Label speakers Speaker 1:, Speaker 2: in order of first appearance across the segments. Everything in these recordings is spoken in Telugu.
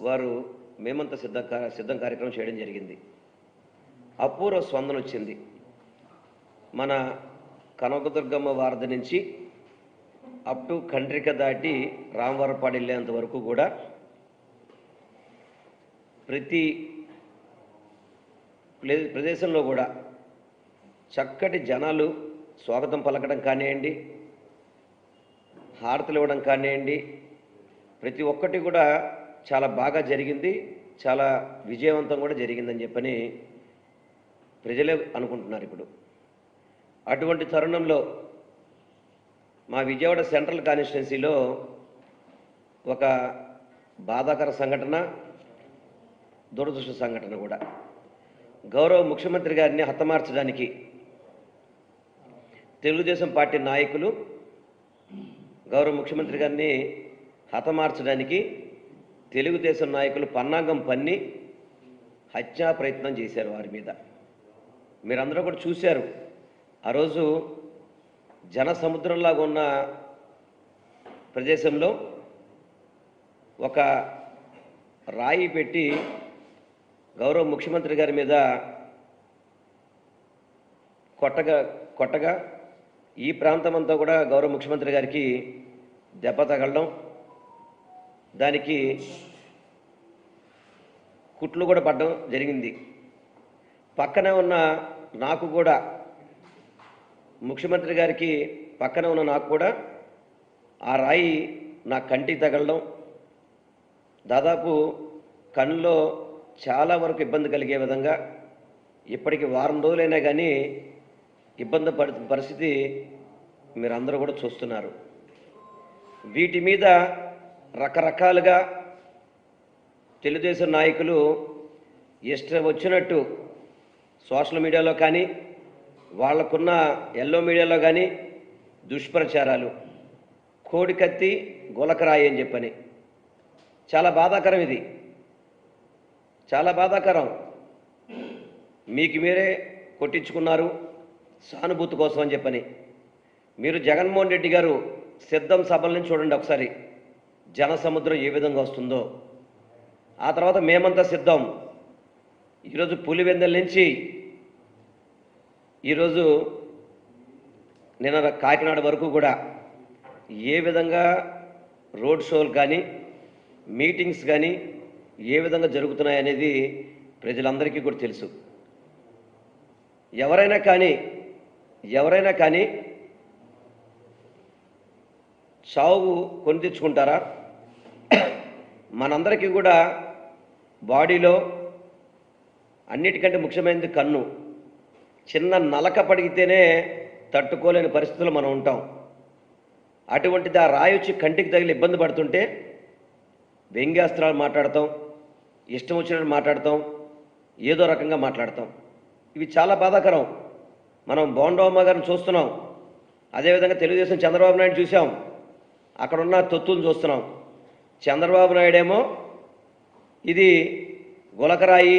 Speaker 1: వారు మేమంత సిద్ధ సిద్ధం కార్యక్రమం చేయడం జరిగింది. అపూర్వ స్పందన వచ్చింది మన కనకదుర్గమ్మ వారధి నుంచి అప్ టు కండ్రిక దాటి రామవరపాడు వెళ్ళేంత వరకు కూడా ప్రతి ప్లే- ప్రదేశంలో కూడా చక్కటి జనాలు స్వాగతం పలకడం కానివ్వండి హారతలు ఇవ్వడం కానివ్వండి ప్రతి ఒక్కటి కూడా చాలా బాగా జరిగింది చాలా విజయవంతం కూడా జరిగిందని చెప్పని ప్రజలే అనుకుంటున్నారు ఇప్పుడు. అటువంటి తరుణంలో మా విజయవాడ సెంట్రల్ కాన్స్టిట్యున్సీలో ఒక బాధాకర సంఘటన దురదృష్ట సంఘటన కూడా. గౌరవ ముఖ్యమంత్రి గారిని హతమార్చడానికి తెలుగుదేశం పార్టీ నాయకులు గౌరవ ముఖ్యమంత్రి గారిని హతమార్చడానికి తెలుగుదేశం నాయకులు పన్నాగం పన్ని హత్యా ప్రయత్నం చేశారు వారి మీద. మీరందరూ కూడా చూశారు. ఆ రోజు జన సముద్రంలాగా ఉన్న ప్రదేశంలో ఒక రాయి పెట్టి గౌరవ ముఖ్యమంత్రి గారి మీద కొట్టగా కొట్టగా ఈ ప్రాంతం అంతా కూడా గౌరవ ముఖ్యమంత్రి గారికి దెబ్బ తగలడం దానికి కుట్లు కూడా పడడం జరిగింది. పక్కనే ఉన్న నాకు కూడా ముఖ్యమంత్రి గారికి పక్కన ఉన్న నాకు కూడా ఆ రాయి నా కంటికి తగలడం దాదాపు కళ్ళలో చాలా వరకు ఇబ్బంది కలిగే విధంగా ఇప్పటికి వారం రోజులైనా కానీ ఇబ్బంది పరిస్థితి మీరందరూ కూడా చూస్తున్నారు. వీటి మీద రకరకాలుగా తెలుగుదేశం నాయకులు ఇష్టం వచ్చినట్టు సోషల్ మీడియాలో కానీ వాళ్ళకున్న ఎల్లో మీడియాలో కానీ దుష్ప్రచారాలు కోడికత్తి గులకరాయి అని చెప్పని. చాలా బాధాకరం ఇది. చాలా బాధాకరం. మీకు మీరే కొట్టించుకున్నారు సానుభూతి కోసం అని చెప్పని. మీరు జగన్మోహన్ రెడ్డి గారు సిద్ధం సభలను చూడండి ఒకసారి. జన సముద్రం ఏ విధంగా వస్తుందో. ఆ తర్వాత మేమంతా సిద్ధం. ఈరోజు పులివెందల నుంచి ఈరోజు నిన్న కాకినాడ వరకు కూడా ఏ విధంగా రోడ్ షోలు కానీ మీటింగ్స్ కానీ ఏ విధంగా జరుగుతున్నాయనేది ప్రజలందరికీ కూడా తెలుసు. ఎవరైనా కానీ ఎవరైనా కానీ చావు కొని తెచ్చుకుంటారా? మనందరికీ కూడా బాడీలో అన్నిటికంటే ముఖ్యమైనది కన్ను. చిన్న నలక పడిగితేనే తట్టుకోలేని పరిస్థితులు మనం ఉంటాం. అటువంటిది ఆ రాయి వచ్చి కంటికి తగిలి ఇబ్బంది పడుతుంటే వ్యంగ్యాస్త్రాలు మాట్లాడతాం ఇష్టం వచ్చినట్టు మాట్లాడతాం ఏదో రకంగా మాట్లాడతాం. ఇవి చాలా బాధాకరం. మనం బోండవమ్మ గారిని చూస్తున్నాం. అదేవిధంగా తెలుగుదేశం చంద్రబాబు నాయుడు చూసాం అక్కడున్న తొత్తులు చూస్తున్నాం. చంద్రబాబు నాయుడేమో ఇది గులకరాయి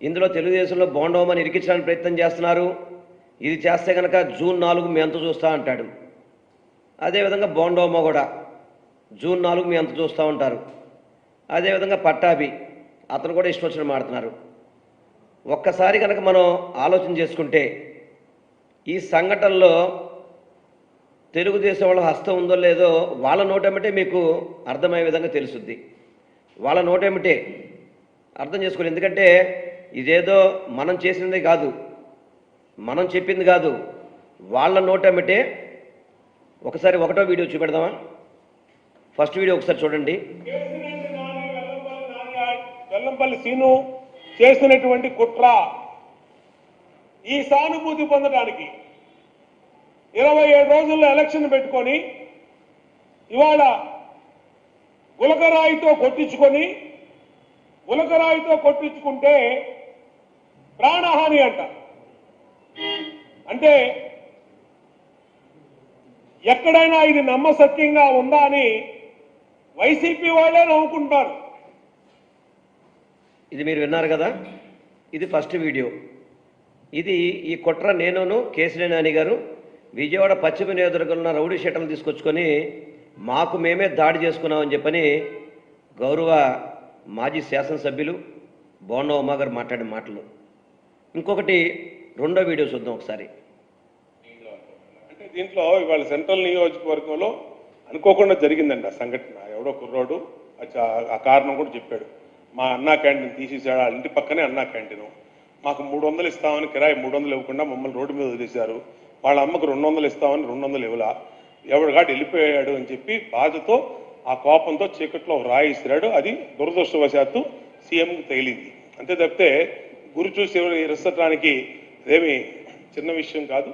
Speaker 1: ఇందులో తెలుగుదేశంలో బోండోమని ఇరికించడానికి ప్రయత్నం చేస్తున్నారు. ఇది చేస్తే కనుక జూన్ నాలుగు మీ అంత చూస్తూ అంటాడు. అదేవిధంగా బోండోమ్మ కూడా జూన్ నాలుగు మీ అంత చూస్తూ ఉంటారు. అదేవిధంగా పట్టాభి అతను కూడా ఇష్టం వచ్చిన మాడుతున్నారు ఒక్కసారి కనుక మనం ఆలోచన చేసుకుంటే ఈ సంఘటనలో తెలుగుదేశం వాళ్ళ హస్తం ఉందో లేదో వాళ్ళ నోటేమిటే మీకు అర్థమయ్యే విధంగా తెలుస్తుంది వాళ్ళ నోటేమిటే అర్థం చేసుకోండి ఎందుకంటే ఇదేదో మనం చేసింది కాదు మనం చెప్పింది కాదు. వాళ్ళ నోటేమిటే ఒకసారి ఒకటో వీడియో చూపెడదామా? ఫస్ట్ వీడియో ఒకసారి చూడండి.
Speaker 2: వెల్లంపల్లి సీను చేసినటువంటి కుట్ర ఈ సానుభూతి పొందడానికి ఇరవై ఏడు రోజుల్లో ఎలక్షన్ పెట్టుకొని ఇవాళ గులకరాయితో కొట్టించుకొని గులకరాయితో కొట్టించుకుంటే ప్రాణహాని అంట. అంటే ఎక్కడైనా ఇది నమ్మసత్యంగా ఉందా అని వైసీపీ వాళ్ళే నవ్వుకుంటారు
Speaker 1: ఇది మీరు విన్నారు కదా? ఇది ఫస్ట్ వీడియో. ఇది ఈ కుట్ర నేనును కేసినేని నాని గారు విజయవాడ పశ్చిమ నియోజకవర్గంలో ఉన్న రౌడీ షీటర్లు తీసుకొచ్చుకొని మాకు మేమే దాడి చేసుకున్నామని చెప్పని గౌరవ మాజీ శాసనసభ్యులు బోండా ఉమా గారు మాట్లాడిన మాటలు. ఇంకొకటి రెండో వీడియో చూద్దాం ఒకసారి.
Speaker 2: అంటే దీంట్లో ఇవాళ సెంట్రల్ నియోజకవర్గంలో అనుకోకుండా జరిగిందండి ఆ సంఘటన. ఎవడో కుర్రోడు ఆ కారణం కూడా చెప్పాడు. మా అన్నా క్యాంటీన్ తీసేసాడు వాళ్ళ ఇంటి పక్కనే అన్నా క్యాంటీను. మాకు మూడు వందలు ఇస్తామని కిరాయి మూడు వందలు ఇవ్వకుండా మమ్మల్ని రోడ్డు మీద వదిలేశారు. వాళ్ళ అమ్మకు రెండు వందలు ఇస్తామని రెండు వందలు ఇవ్వలా. ఎవడు కాటి వెళ్ళిపోయాడు అని చెప్పి బాధతో ఆ కోపంతో చీకట్లో ఒక అది దురదృష్టవశాత్తు సీఎంకి తగిలింది. అంతే తప్పితే గురి చూసి ఎవరు ఇరసటానికి ఇదేమి చిన్న విషయం కాదు.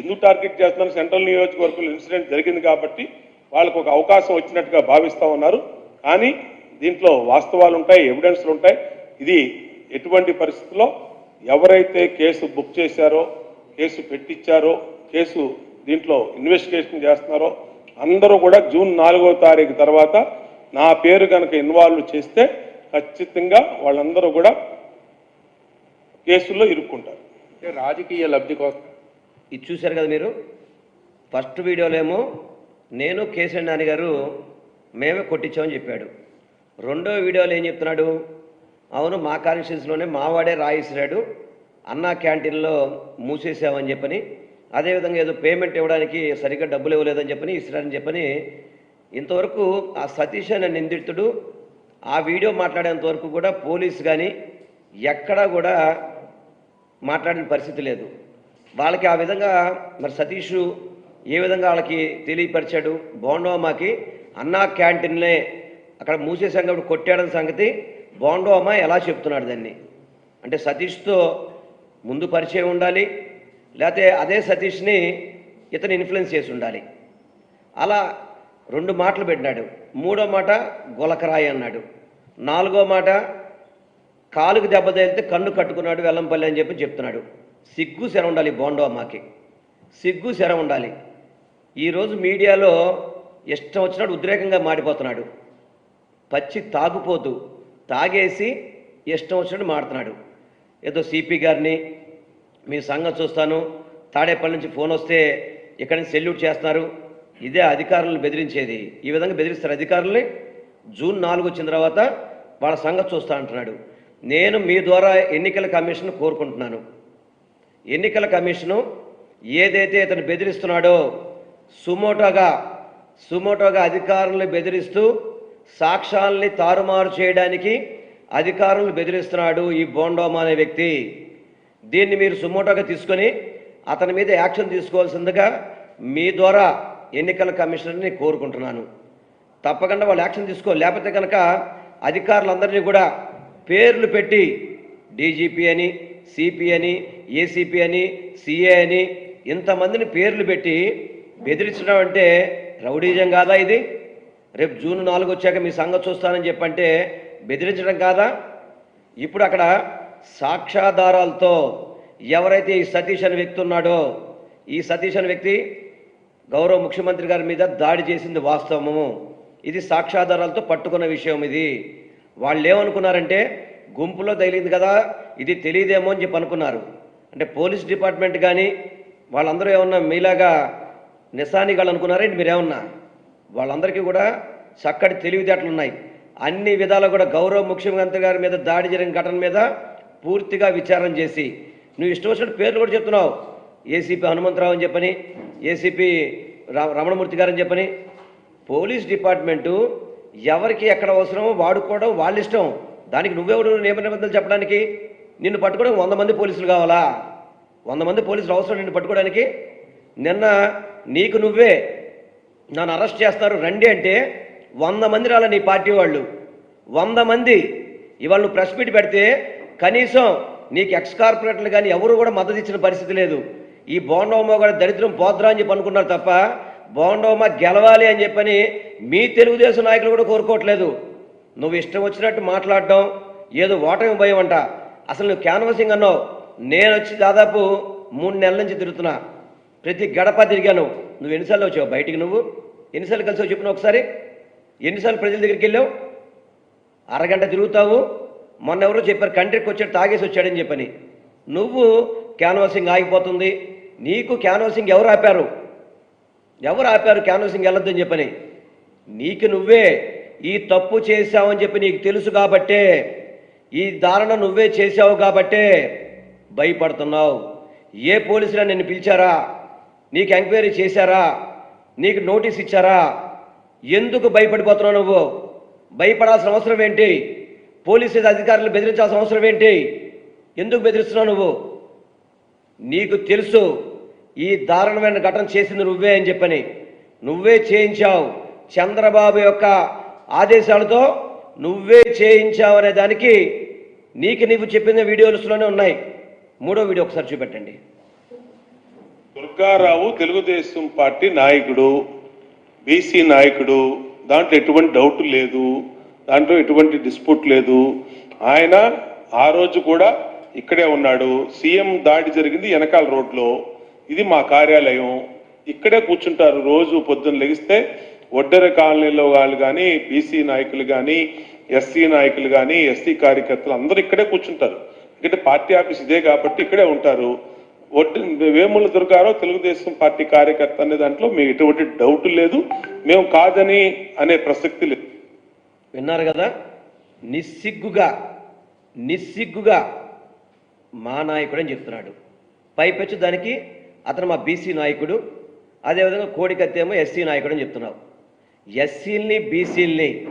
Speaker 2: ఎందుకు టార్గెట్ చేస్తున్నారు? సెంట్రల్ నియోజకవర్గంలో ఇన్సిడెంట్ జరిగింది కాబట్టి వాళ్ళకు ఒక అవకాశం వచ్చినట్టుగా భావిస్తా ఉన్నారు. కానీ దీంట్లో వాస్తవాలు ఉంటాయి ఎవిడెన్స్లు ఉంటాయి. ఇది ఎటువంటి పరిస్థితుల్లో ఎవరైతే కేసు బుక్ చేశారో కేసు పెట్టించారో కేసు దీంట్లో ఇన్వెస్టిగేషన్ చేస్తున్నారో అందరూ కూడా జూన్ నాలుగో తారీఖు తర్వాత నా పేరు కనుక ఇన్వాల్వ్ చేస్తే ఖచ్చితంగా వాళ్ళందరూ కూడా కేసుల్లో ఇరుక్కుంటారు.
Speaker 3: అంటే రాజకీయ లబ్ధి కోసం.
Speaker 1: ఇది చూశారు కదా మీరు? ఫస్ట్ వీడియోలో ఏమో నేను కేసరి నాని గారు మేమే కొట్టించామని చెప్పాడు. రెండో వీడియోలో ఏం చెప్తున్నాడు? అవును మా కాన్స్టిట్యూన్సీలోనే మావాడే రాయిసిరాడు. అన్నా క్యాంటీన్లో మూసేసామని చెప్పని అదేవిధంగా ఏదో పేమెంట్ ఇవ్వడానికి సరిగ్గా డబ్బులు ఇవ్వలేదని చెప్పని ఇస్తారని చెప్పని ఇంతవరకు ఆ సతీష్ అనే నిందితుడు ఆ వీడియో మాట్లాడేంత వరకు కూడా పోలీసు కానీ ఎక్కడా కూడా మాట్లాడిన పరిస్థితి లేదు. వాళ్ళకి ఆ విధంగా మరి సతీష్ ఏ విధంగా వాళ్ళకి తెలియపరిచాడు? బోండోమాకి అన్నా క్యాంటీన్లే అక్కడ మూసేసాం కాబట్టి కొట్టాడని సంగతి బోండోమా ఎలా చెప్తున్నాడు దాన్ని? అంటే సతీష్తో ముందు పరిచయం ఉండాలి లేకపోతే అదే సతీష్ని ఇతను ఇన్ఫ్లుయెన్స్ చేసి ఉండాలి. అలా రెండు మాటలు పెట్టినాడు. మూడో మాట గులకరాయి అన్నాడు. నాలుగో మాట కాలుకు దెబ్బ తగిలితే కన్ను కట్టుకున్నాడు వెల్లంపల్లి అని చెప్పి చెప్తున్నాడు. సిగ్గు శరం ఉండాలి బోండో అమ్మకి. సిగ్గు శరం ఉండాలి. ఈరోజు మీడియాలో ఇష్టం వచ్చినాడు ఉద్రేకంగా మాడిపోతున్నాడు. పచ్చి తాగుపోతూ తాగేసి ఇష్టం వచ్చినట్టు మాడుతున్నాడు. ఏదో సిపి గారిని మీ సంఘం చూస్తాను. తాడేపల్లి నుంచి ఫోన్ వస్తే ఇక్కడి నుంచి సెల్యూట్ చేస్తున్నారు. ఇదే అధికారులను బెదిరించేది. ఈ విధంగా బెదిరిస్తారు అధికారుల్ని. జూన్ నాలుగు వచ్చిన తర్వాత వాళ్ళ సంగతి చూస్తా అంటున్నాడు. నేను మీ ద్వారా ఎన్నికల కమిషన్ కోరుకుంటున్నాను. ఎన్నికల కమిషను ఏదైతే ఇతను బెదిరిస్తున్నాడో సుమోటోగా సుమోటోగా అధికారులను బెదిరిస్తూ సాక్ష్యాల్ని తారుమారు చేయడానికి అధికారులను బెదిరిస్తున్నాడు ఈ బోండోమా అనే వ్యక్తి. దీన్ని మీరు సుమోటోగా తీసుకొని అతని మీద యాక్షన్ తీసుకోవాల్సిందిగా మీ ద్వారా ఎన్నికల కమిషనర్ని కోరుకుంటున్నాను. తప్పకుండా వాళ్ళు యాక్షన్ తీసుకో లేకపోతే కనుక అధికారులందరినీ కూడా పేర్లు పెట్టి డీజీపీ అని సిపి అని ఏసీపీ అని సిఏ అని ఇంతమందిని పేర్లు పెట్టి బెదిరించడం అంటే రౌడీజం కాదా ఇది? రేపు జూన్ నాలుగు వచ్చాక మీ సంగతి చూస్తానని చెప్పంటే బెదిరించడం కాదా? ఇప్పుడు అక్కడ సాక్ష్యాధారాలతో ఎవరైతే ఈ సతీష్ అనే వ్యక్తి ఉన్నాడో ఈ సతీష్ అనే వ్యక్తి గౌరవ ముఖ్యమంత్రి గారి మీద దాడి చేసింది వాస్తవము. ఇది సాక్ష్యాధారాలతో పట్టుకున్న విషయం ఇది. వాళ్ళు ఏమనుకున్నారంటే గుంపులో తగిలింది కదా ఇది తెలియదేమో అని చెప్పి అనుకున్నారు. అంటే పోలీస్ డిపార్ట్మెంట్ కానీ వాళ్ళందరూ ఏమన్నా మీలాగా నిశానిగాళ్ళు మీరు మీరేమన్నా వాళ్ళందరికీ కూడా చక్కటి తెలివితేటలు ఉన్నాయి అన్ని విధాలు కూడా గౌరవ ముఖ్యమంత్రి గారి మీద దాడి జరిగిన ఘటన మీద పూర్తిగా విచారణ చేసి నువ్వు ఇష్టం వచ్చిన పేర్లు కూడా చెప్తున్నావు. ఏసీపీ హనుమంతరావు అని చెప్పని ఏసీపీ రమణమూర్తి రమణమూర్తి గారని చెప్పని. పోలీస్ డిపార్ట్మెంటు ఎవరికి ఎక్కడ అవసరమో వాడుకోవడం వాళ్ళ ఇష్టం దానికి నువ్వెవరు నియమ నిబంధనలు చెప్పడానికి? నిన్ను పట్టుకోవడం వంద మంది పోలీసులు కావాలా? వంద మంది పోలీసులు అవసరం నిన్ను పట్టుకోవడానికి? నిన్న నీకు నువ్వే నన్ను అరెస్ట్ చేస్తారు రండి అంటే వంద మంది రాల నీ పార్టీ వాళ్ళు. వంద మంది. ఇవాళ నువ్వు ప్రెస్ మీట్ పెడితే కనీసం నీకు ఎక్స్ కార్పొరేటర్లు కానీ ఎవరు కూడా మద్దతు ఇచ్చిన పరిస్థితి లేదు. ఈ బోండోమా కూడా దరిద్రం పోద్రా అని చెప్పి అనుకున్నారు తప్ప బోండోమా గెలవాలి అని చెప్పని మీ తెలుగుదేశం నాయకులు కూడా కోరుకోవట్లేదు. నువ్వు ఇష్టం వచ్చినట్టు మాట్లాడడం ఏదో ఓటమి భయం అంట. అసలు నువ్వు క్యాన్వసింగ్ అన్నావు. నేను వచ్చి దాదాపు మూడు నెలల నుంచి తిరుగుతున్నా. ప్రతి గడప తిరిగాను. నువ్వు ఎన్నిసార్లు వచ్చావు? బయటికి నువ్వు? ఎన్నిసార్లు కలిసి చెప్పిన ఒకసారి. ఎన్నిసార్లు ప్రజల దగ్గరికి వెళ్ళావు? అరగంట తిరుగుతావు? మొన్న ఎవరో చెప్పారు కంట్రీకి వచ్చాడు తాగేసి వచ్చాడని చెప్పని. నువ్వు క్యాన్వాసింగ్ ఆగిపోతుంది. నీకు క్యాన్వాసింగ్ ఎవరు ఆపారు? ఎవరు ఆపారు క్యాన్వాసింగ్ వెళ్ళొద్దని చెప్పని? నీకు నువ్వే ఈ తప్పు చేశావని చెప్పి నీకు తెలుసు కాబట్టే ఈ దారుణ నువ్వే చేశావు కాబట్టే భయపడుతున్నావు. ఏ పోలీసులు నిన్ను పిలిచారా? నీకు ఎంక్వైరీ చేశారా? నీకు నోటీస్ ఇచ్చారా? ఎందుకు భయపడిపోతున్నావు నువ్వు? భయపడాల్సిన అవసరం ఏంటి? పోలీసు అధికారులు బెదిరించాల్సిన అవసరం ఏంటి? ఎందుకు బెదిరిస్తున్నావు నువ్వు? నీకు తెలుసు ఈ దారుణమైన ఘటన చేసింది నువ్వే అని చెప్పని. నువ్వే చేయించావు. చంద్రబాబు యొక్క ఆదేశాలతో నువ్వే చేయించావు అనే దానికి నీకు నీవు చెప్పిన వీడియోస్లోనే ఉన్నాయి. మూడో వీడియో ఒకసారి చూపెట్టండి.
Speaker 2: దుర్గారావు తెలుగుదేశం పార్టీ నాయకుడు. బీసీ నాయకుడు దాంట్లో ఎటువంటి డౌట్ లేదు దాంట్లో ఎటువంటి డిస్ప్యూట్ లేదు. ఆయన ఆ రోజు కూడా ఇక్కడే ఉన్నాడు. సీఎం దాడి జరిగింది వెనకాల రోడ్లో ఇది మా కార్యాలయం. ఇక్కడే కూర్చుంటారు. రోజు పొద్దున్న లెగిస్తే ఒడ్డెర కాలనీలో వాళ్ళు కానీ బీసీ నాయకులు కానీ ఎస్సీ నాయకులు కానీ ఎస్సీ కార్యకర్తలు అందరూ ఇక్కడే కూర్చుంటారు. ఎందుకంటే పార్టీ ఆఫీస్ ఇదే కాబట్టి ఇక్కడే ఉంటారు. ఒట్టి వేముల దుర్గారావు తెలుగుదేశం పార్టీ కార్యకర్త అనే దాంట్లో మీకు ఎటువంటి డౌట్ లేదు. మేము కాదని అనే ప్రసక్తి లేదు.
Speaker 1: విన్నారు కదా? నిస్సిగ్గుగా నిస్సిగ్గుగా మా నాయకుడు అని చెప్తున్నాడు. పైపెచ్చు దానికి అతను మా బీసీ నాయకుడు అదేవిధంగా కోడికత్తేమో ఎస్సీ నాయకుడు అని చెప్తున్నావు. ఎస్సీల్ని బీసీల్ని